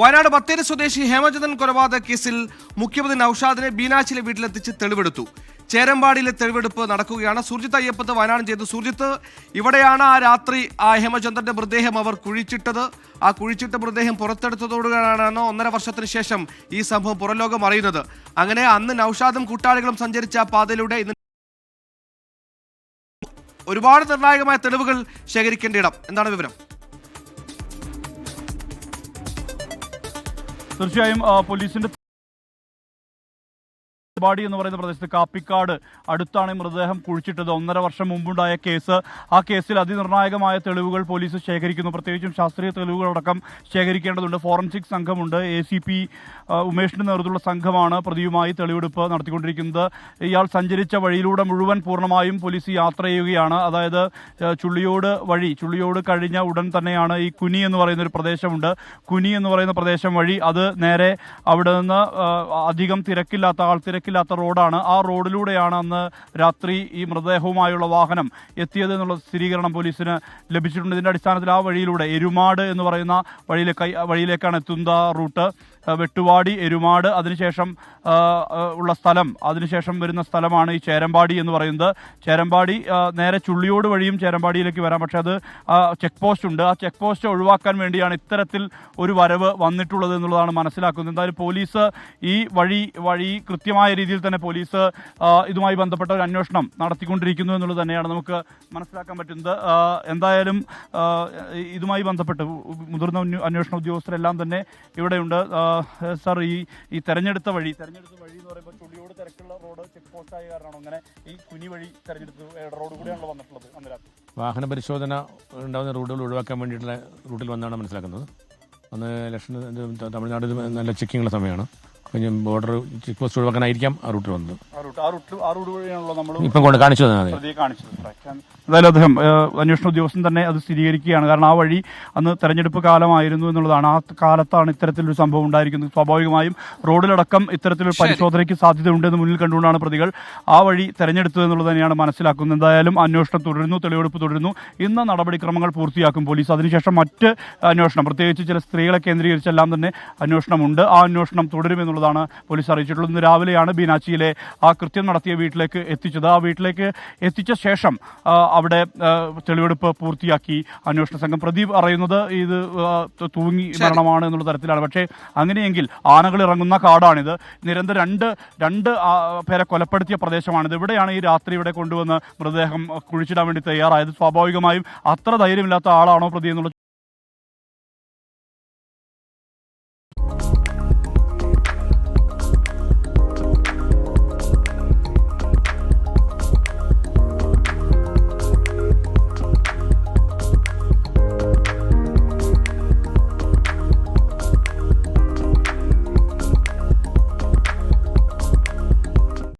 വയനാട് ബത്തേരി സ്വദേശി ഹേമചന്ദ്രൻ കൊലപാതക കേസിൽ മുഖ്യമന്ത്രി നൌഷാദിനെ ബീനാച്ചിലെ വീട്ടിലെത്തിച്ച് തെളിവെടുത്തു. ചേരമ്പാടിയിലെ തെളിവെടുപ്പ് നടക്കുകയാണ്. സുർജിത്ത് അയ്യപ്പത്ത് വയനാട് ചെയ്തു. സുർജിത്ത് ഇവിടെയാണ് ആ രാത്രി ആ ഹേമചന്ദ്രന്റെ മൃതദേഹം അവർ കുഴിച്ചിട്ടത്. ആ കുഴിച്ചിട്ട മൃതദേഹം പുറത്തെടുത്തതോടുകൂടിയാണ് ഒന്നര വർഷത്തിന് ശേഷം ഈ സംഭവം പുറലോകം അറിയുന്നത്. അങ്ങനെ അന്ന് നൌഷാദും കൂട്ടാളികളും സഞ്ചരിച്ച പാതയിലൂടെ ഇന്ന് ഒരുപാട് നിർണായകമായ തെളിവുകൾ ശേഖരിക്കേണ്ട ഇടം. എന്താണ് വിവരം? തീർച്ചയായും പോലീസിന്റെ ബാടി എന്ന് പറയുന്ന പ്രദേശത്ത് കാപ്പിക്കാട് അടുത്താണ് ഈ മൃതദേഹം കുഴിച്ചിട്ടത്. ഒന്നര വർഷം മുമ്പുണ്ടായ കേസ്. ആ കേസിൽ അതിനിർണായകമായ തെളിവുകൾ പോലീസ് ശേഖരിക്കുന്നു. പ്രത്യേകിച്ചും ശാസ്ത്രീയ തെളിവുകളടക്കം ശേഖരിക്കേണ്ടതുണ്ട്. ഫോറൻസിക് സംഘമുണ്ട്. എ സി പി ഉമേഷിന്റെ നേതൃത്വത്തിലുള്ള സംഘമാണ് പ്രതിയുമായി തെളിവെടുപ്പ് നടത്തിക്കൊണ്ടിരിക്കുന്നത്. ഇയാൾ സഞ്ചരിച്ച വഴിയിലൂടെ മുഴുവൻ പൂർണമായും പോലീസ് യാത്ര ചെയ്യുകയാണ്. അതായത് ചുള്ളിയോട് വഴി ചുള്ളിയോട് കഴിഞ്ഞ ഉടൻ തന്നെയാണ് ഈ കുനി എന്ന് പറയുന്ന ഒരു പ്രദേശമുണ്ട്. കുനി എന്ന് പറയുന്ന പ്രദേശം വഴി അത് നേരെ അവിടെ നിന്ന് അധികം തിരക്കില്ലാത്ത ആൾ തിരക്കില്ലാത്ത റോഡാണ്. ആ റോഡിലൂടെയാണ് അന്ന് രാത്രി ഈ മൃതദേഹവുമായുള്ള വാഹനം എത്തിയത് എന്നുള്ള സ്ഥിരീകരണം പോലീസിന് ലഭിച്ചിട്ടുണ്ട്. ഇതിന്റെ അടിസ്ഥാനത്തിൽ ആ വഴിയിലൂടെ എരുമാട് എന്ന് പറയുന്ന വഴിയിലേക്ക് വഴിയിലേക്കാണ് എത്തുന്ന റൂട്ട്. വെട്ടുവാടി എരുമാട് അതിനുശേഷം ഉള്ള സ്ഥലം. അതിനുശേഷം വരുന്ന സ്ഥലമാണ് ഈ ചേരമ്പാടി എന്ന് പറയുന്നത്. ചേരമ്പാടി നേരെ ചുള്ളിയോട് വഴിയും ചേരമ്പാടിയിലേക്ക് വരാം. പക്ഷേ അത് ചെക്ക് പോസ്റ്റ് ഉണ്ട്. ആ ചെക്ക് പോസ്റ്റ് ഒഴിവാക്കാൻ വേണ്ടിയാണ് ഇത്തരത്തിൽ ഒരു വരവ് വന്നിട്ടുള്ളത് എന്നുള്ളതാണ് മനസ്സിലാക്കുന്നത്. എന്തായാലും പോലീസ് ഈ വഴി വഴി കൃത്യമായ രീതിയിൽ തന്നെ പോലീസ് ഇതുമായി ബന്ധപ്പെട്ട ഒരു അന്വേഷണം നടത്തിക്കൊണ്ടിരിക്കുന്നു എന്നുള്ളത് തന്നെയാണ് നമുക്ക് മനസ്സിലാക്കാൻ പറ്റുന്നത്. എന്തായാലും ഇതുമായി ബന്ധപ്പെട്ട് മുതിർന്ന അന്വേഷണ ഉദ്യോഗസ്ഥരെല്ലാം തന്നെ ഇവിടെയുണ്ട്. സർ ഈ ഈ തെരഞ്ഞെടുത്ത വഴി തെരഞ്ഞെടുത്ത വഴി എന്ന് പറയുമ്പോൾ ചുള്ളിയോട് തിരക്കുള്ള റോഡ് ചെക്ക് പോസ്റ്റ് ആയ കാരണമാണ് അങ്ങനെ ഈ കുനി വഴി തെരഞ്ഞെടുത്ത് റോഡ് കൂടിയാണല്ലോ വന്നിട്ടുള്ളത് അന്ന് രാത്രി വാഹന പരിശോധന ഉണ്ടാകുന്ന റൂട്ടുകൾ ഒഴിവാക്കാൻ വേണ്ടിയിട്ടുള്ള റൂട്ടിൽ വന്നാണ് മനസ്സിലാക്കുന്നത്. അന്ന് ഇലക്ഷൻ തമിഴ്നാട് നല്ല ചെക്കിങ്ങുള്ള സമയമാണ്. ബോർഡർ ചെക്ക് പോസ്റ്റ് ഒഴിവാക്കാനായിരിക്കാം ആ റൂട്ടിൽ വന്നത് ആ റൂട്ട് നമ്മൾ ഇപ്പം കൊണ്ട് കാണിച്ചു തന്നെ അതെ പ്രതിയെ എന്തായാലും അദ്ദേഹം അന്വേഷണ ഉദ്യോഗസ്ഥൻ തന്നെ അത് സ്ഥിരീകരിക്കുകയാണ്. കാരണം ആ വഴി അന്ന് തെരഞ്ഞെടുപ്പ് കാലമായിരുന്നു എന്നുള്ളതാണ്. ആ കാലത്താണ് ഇത്തരത്തിലൊരു സംഭവം ഉണ്ടായിരിക്കുന്നത്. സ്വാഭാവികമായും റോഡിലടക്കം ഇത്തരത്തിലൊരു പരിശോധനയ്ക്ക് സാധ്യതയുണ്ടെന്ന് മുന്നിൽ കണ്ടുകൊണ്ടാണ് പ്രതികൾ ആ വഴി തെരഞ്ഞെടുത്തത് എന്നുള്ളത് തന്നെയാണ് മനസ്സിലാക്കുന്നത്. എന്തായാലും അന്വേഷണം തുടരുന്നു തെളിവെടുപ്പ് തുടരുന്നു. ഇന്ന് നടപടിക്രമങ്ങൾ പൂർത്തിയാക്കും പോലീസ്. അതിനുശേഷം മറ്റ് അന്വേഷണം പ്രത്യേകിച്ച് ചില സ്ത്രീകളെ കേന്ദ്രീകരിച്ചെല്ലാം തന്നെ അന്വേഷണമുണ്ട്. ആ അന്വേഷണം തുടരുമെന്നുള്ളതാണ് പോലീസ് അറിയിച്ചിട്ടുള്ളത്. ഇന്ന് രാവിലെയാണ് ബീനാച്ചിയിലെ ആ കൃത്യം നടത്തിയ വീട്ടിലേക്ക് എത്തിച്ചത്. ആ വീട്ടിലേക്ക് എത്തിച്ച ശേഷം അവിടെ തെളിവെടുപ്പ് പൂർത്തിയാക്കി അന്വേഷണ സംഘം. പ്രദീപ് അറിയുന്നത് ഇത് തൂങ്ങി മരണമാണ് എന്നുള്ള തരത്തിലാണ്. പക്ഷേ അങ്ങനെയെങ്കിൽ ആനകൾ ഇറങ്ങുന്ന കാടാണിത്. നിരന്തരം രണ്ട് രണ്ട് പേരെ കൊലപ്പെടുത്തിയ പ്രദേശമാണിത്. ഇവിടെയാണ് ഈ രാത്രി ഇവിടെ കൊണ്ടുവന്ന് മൃതദേഹം കുഴിച്ചിടാൻ വേണ്ടി തയ്യാറായത്. സ്വാഭാവികമായും അത്ര ധൈര്യമില്ലാത്ത ആളാണോ പ്രതി എന്നുള്ള